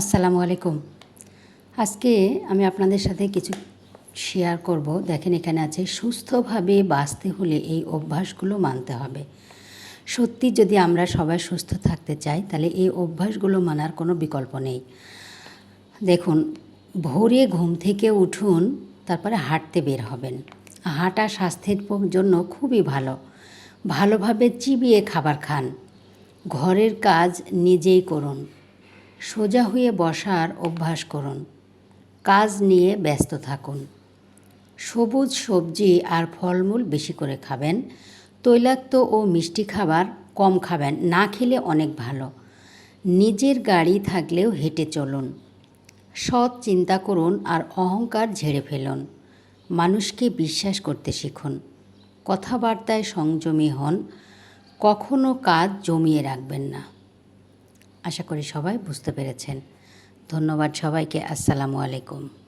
আসসালামু আলাইকুম। আজকে আমি আপনাদের সাথে কিছু শেয়ার করব। দেখেন এখানে আছে, সুস্থভাবে বাঁচতে হলে এই অভ্যাসগুলো মানতে হবে। সত্যি যদি আমরা সবাই সুস্থ থাকতে চাই, তাহলে এই অভ্যাসগুলো মানার কোনো বিকল্প নেই। দেখুন, ভোরে ঘুম থেকে উঠুন, তারপরে হাঁটতে বের হবেন। হাঁটা স্বাস্থ্যের জন্য খুবই ভালো। ভালোভাবে চিবিয়ে খাবার খান। ঘরের কাজ নিজেই করুন। সোজা হয়ে বসার অভ্যাস করুন। কাজ নিয়ে ব্যস্ত থাকুন। সবুজ সবজি আর ফলমূল বেশি করে খাবেন। তৈলাক্ত ও মিষ্টি খাবার কম খাবেন, না খেলে অনেক ভালো। নিজের গাড়ি থাকলেও হেঁটে চলুন। সৎ চিন্তা করুন আর অহংকার ঝেড়ে ফেলুন। মানুষকে বিশ্বাস করতে শিখুন। কথাবার্তায় সংযমী হন। কখনো কাজ জমিয়ে রাখবেন না। আশা করি সবাই বুঝতে পেরেছেন। ধন্যবাদ সবাইকে। আসসালামু আলাইকুম।